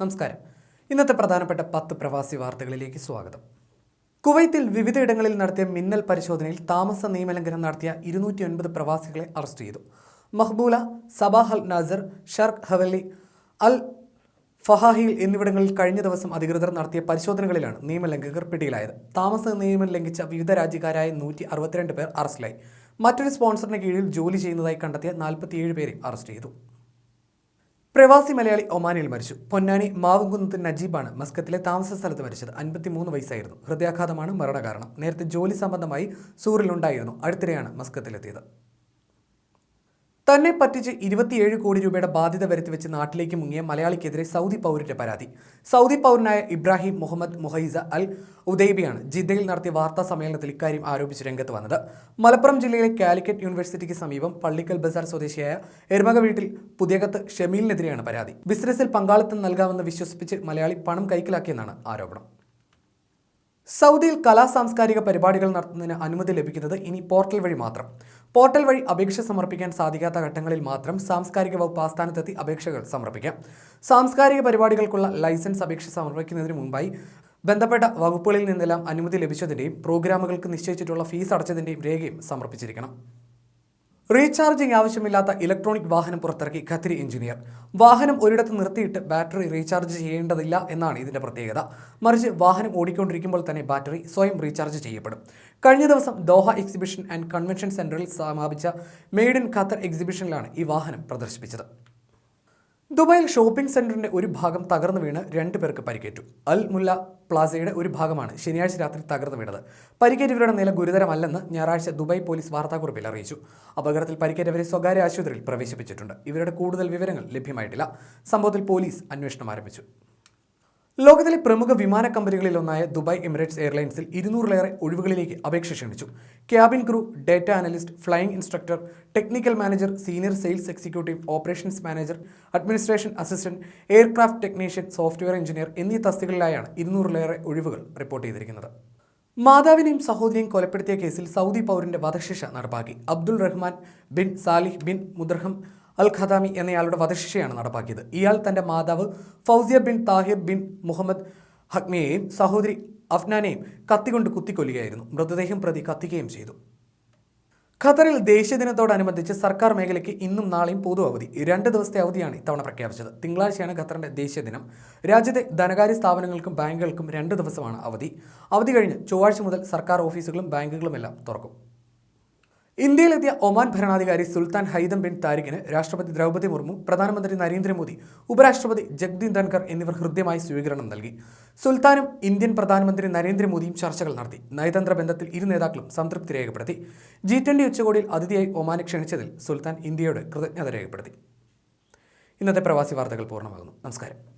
നമസ്കാരം. ഇന്നത്തെ പ്രധാനപ്പെട്ട പത്ത് പ്രവാസി വാർത്തകളിലേക്ക് സ്വാഗതം. കുവൈത്തിൽ വിവിധയിടങ്ങളിൽ നടത്തിയ മിന്നൽ പരിശോധനയിൽ താമസ നിയമലംഘനം നടത്തിയ ഇരുന്നൂറ്റി ഒൻപത് പ്രവാസികളെ അറസ്റ്റ് ചെയ്തു. Mahboula Sabah Al Nasser Sharq Hawally Al Fahaheel എന്നിവിടങ്ങളിൽ കഴിഞ്ഞ ദിവസം അധികൃതർ നടത്തിയ പരിശോധനകളിലാണ് നിയമലംഘകർ പിടിയിലായത്. താമസ നിയമം ലംഘിച്ച വിവിധ രാജ്യക്കാരായ നൂറ്റി അറുപത്തിരണ്ട് പേർ അറസ്റ്റിലായി. മറ്റൊരു സ്പോൺസറിന് കീഴിൽ ജോലി ചെയ്യുന്നതായി കണ്ടെത്തിയ നാൽപ്പത്തിയേഴ് പേരെ അറസ്റ്റ് ചെയ്തു. പ്രവാസി മലയാളി ഒമാനിൽ മരിച്ചു. പൊന്നാനി മാവുംകുന്നത്തിൽ നജീബാണ് മസ്കത്തിലെ താമസ സ്ഥലത്ത് മരിച്ചത്. അൻപത്തിമൂന്ന് വയസ്സായിരുന്നു. ഹൃദയാഘാതമാണ് മരണകാരണം. നേരത്തെ ജോലി സംബന്ധമായി സൂറിലുണ്ടായിരുന്നു. അടുത്തിടെയാണ് മസ്കത്തിലെത്തിയത്. തന്നെ പറ്റിച്ച് ഇരുപത്തിയേഴ് കോടി രൂപയുടെ ബാധ്യത വരുത്തിവെച്ച് നാട്ടിലേക്ക് മുങ്ങിയ മലയാളിക്കെതിരെ സൗദി പൗരന്റെ പരാതി. സൗദി പൗരനായ ഇബ്രാഹിം മുഹമ്മദ് മുഹൈസ അൽ ഉദൈബിയാണ് ജിദ്ദയിൽ നടത്തിയ വാർത്താ സമ്മേളനത്തിൽ ഇക്കാര്യം ആരോപിച്ച് രംഗത്ത് വന്നത്. മലപ്പുറം ജില്ലയിലെ കാലിക്കറ്റ് യൂണിവേഴ്സിറ്റിക്ക് സമീപം പള്ളിക്കൽ ബസാർ സ്വദേശിയായ എരുമക വീട്ടിൽ പുതിയകത്ത് ഷമീലിനെതിരെയാണ് പരാതി. ബിസിനസ്സിൽ പങ്കാളിത്തം നൽകാമെന്ന് വിശ്വസിപ്പിച്ച് മലയാളി പണം കൈക്കലാക്കിയെന്നാണ് ആരോപണം. സൗദിയിൽ കലാ സാംസ്കാരിക പരിപാടികൾ നടത്തുന്നതിന് അനുമതി ലഭിക്കുന്നത് ഇനി പോർട്ടൽ വഴി മാത്രം. പോർട്ടൽ വഴി അപേക്ഷ സമർപ്പിക്കാൻ സാധിക്കാത്ത ഘട്ടങ്ങളിൽ മാത്രം സാംസ്കാരിക വകുപ്പ് ആസ്ഥാനത്തെത്തി അപേക്ഷകൾ സമർപ്പിക്കാം. സാംസ്കാരിക പരിപാടികൾക്കുള്ള ലൈസൻസ് അപേക്ഷ സമർപ്പിക്കുന്നതിന് മുമ്പായി ബന്ധപ്പെട്ട വകുപ്പുകളിൽ നിന്നെല്ലാം അനുമതി ലഭിച്ചതിന്റെയും പ്രോഗ്രാമുകൾക്ക് നിശ്ചയിച്ചിട്ടുള്ള ഫീസ് അടച്ചതിന്റെയും രേഖയും സമർപ്പിച്ചിരിക്കണം. റീചാർജിംഗ് ആവശ്യമില്ലാത്ത ഇലക്ട്രോണിക് വാഹനം പുറത്തിറക്കി ഖത്തരി എഞ്ചിനീയർ. വാഹനം ഒരിടത്ത് നിർത്തിയിട്ട് ബാറ്ററി റീചാർജ് ചെയ്യേണ്ടതില്ല എന്നാണ് ഇതിന്റെ പ്രത്യേകത. മറിച്ച് വാഹനം ഓടിക്കൊണ്ടിരിക്കുമ്പോൾ തന്നെ ബാറ്ററി സ്വയം റീചാർജ് ചെയ്യപ്പെടും. കഴിഞ്ഞ ദിവസം ദോഹ എക്സിബിഷൻ ആൻഡ് കൺവെൻഷൻ സെന്ററിൽ സമാപിച്ച മെയ്ഡ് ഇൻ ഖത്തർ എക്സിബിഷനിലാണ് ഈ വാഹനം പ്രദർശിപ്പിച്ചത്. ദുബായിൽ ഷോപ്പിംഗ് സെന്ററിന്റെ ഒരു ഭാഗം തകർന്നു വീണ് രണ്ടു പേർക്ക് പരിക്കേറ്റു. അൽ മുല്ല പ്ലാസയുടെ ഒരു ഭാഗമാണ് ശനിയാഴ്ച രാത്രി തകർന്നു വീണത്. പരിക്കേറ്റവരുടെ നില ഗുരുതരമല്ലെന്ന് ഞായറാഴ്ച ദുബായ് പോലീസ് വാർത്താക്കുറിപ്പിൽ അറിയിച്ചു. അപകടത്തിൽ പരിക്കേറ്റവരെ സ്വകാര്യ ആശുപത്രിയിൽ പ്രവേശിപ്പിച്ചിട്ടുണ്ട്. ഇവരുടെ കൂടുതൽ വിവരങ്ങൾ ലഭ്യമായിട്ടില്ല. സംഭവത്തിൽ പോലീസ് അന്വേഷണം ആരംഭിച്ചു. ലോകത്തിലെ പ്രമുഖ വിമാന കമ്പനികളിലൊന്നായ ദുബായ് എമിറേറ്റ്സ് എയർലൈൻസിൽ ഇരുന്നൂറിലേറെ ഒഴിവുകളിലേക്ക് അപേക്ഷ ക്ഷണിച്ചു. Cabin crew data analyst flying instructor technical manager senior sales executive operations manager administration assistant aircraft technician software engineer എന്നീ തസ്തികളിലായാണ് ഇരുന്നൂറിലേറെ ഒഴിവുകൾ റിപ്പോർട്ട് ചെയ്തിരിക്കുന്നത്. മാതാവിനെയും സഹോദരിയും കൊലപ്പെടുത്തിയ കേസിൽ സൗദി പൗരന്റെ വധശിക്ഷ നടപ്പാക്കി. Abdul Rahman bin Salih bin Mudarham al Khadami എന്നയാളുടെ വധശിക്ഷയാണ് നടപ്പാക്കിയത്. ഇയാൾ തന്റെ മാതാവ് Fauzia bin Tahir bin Muhammad ഹക്മിയെയും സഹോദരി അഫ്നാനെയും കത്തികൊണ്ട് കുത്തിക്കൊല്ലുകയായിരുന്നു. മൃതദേഹം പ്രതി കത്തിക്കുകയും ചെയ്തു. ഖത്തറിൽ ദേശീയ ദിനത്തോടനുബന്ധിച്ച് സർക്കാർ മേഖലയ്ക്ക് ഇന്നും നാളെയും പൊതു അവധി. രണ്ട് ദിവസത്തെ അവധിയാണ് ഇത്തവണ പ്രഖ്യാപിച്ചത്. തിങ്കളാഴ്ചയാണ് ഖത്തറിന്റെ ദേശീയ ദിനം. രാജ്യത്തെ ധനകാര്യ സ്ഥാപനങ്ങൾക്കും ബാങ്കുകൾക്കും രണ്ട് ദിവസമാണ് അവധി. അവധി കഴിഞ്ഞ് ചൊവ്വാഴ്ച മുതൽ സർക്കാർ ഓഫീസുകളും ബാങ്കുകളുമെല്ലാം തുറക്കും. ഇന്ത്യയിലെത്തിയ ഒമാൻ ഭരണാധികാരി സുൽത്താൻ ഹൈദം ബിൻ താരിഖിന് രാഷ്ട്രപതി ദ്രൗപദി മുർമു പ്രധാനമന്ത്രി നരേന്ദ്രമോദി ഉപരാഷ്ട്രപതി ജഗ്ദീൻ ധൻകർ എന്നിവർ ഹൃദ്യമായി സ്വീകരണം നൽകി. സുൽത്താനും ഇന്ത്യൻ പ്രധാനമന്ത്രി നരേന്ദ്രമോദിയും ചർച്ചകൾ നടത്തി. നയതന്ത്ര ബന്ധത്തിൽ ഇരു നേതാക്കളും സംതൃപ്തി രേഖപ്പെടുത്തി. ജി ട്വന്റി ഉച്ചകോടിയിൽ അതിഥിയായി ഒമാനെ ക്ഷണിച്ചതിൽ സുൽത്താൻ ഇന്ത്യയോട് കൃതജ്ഞത രേഖപ്പെടുത്തി. ഇന്നത്തെ പ്രവാസി വാർത്തകൾ പൂർണമാകുന്നു. നമസ്കാരം.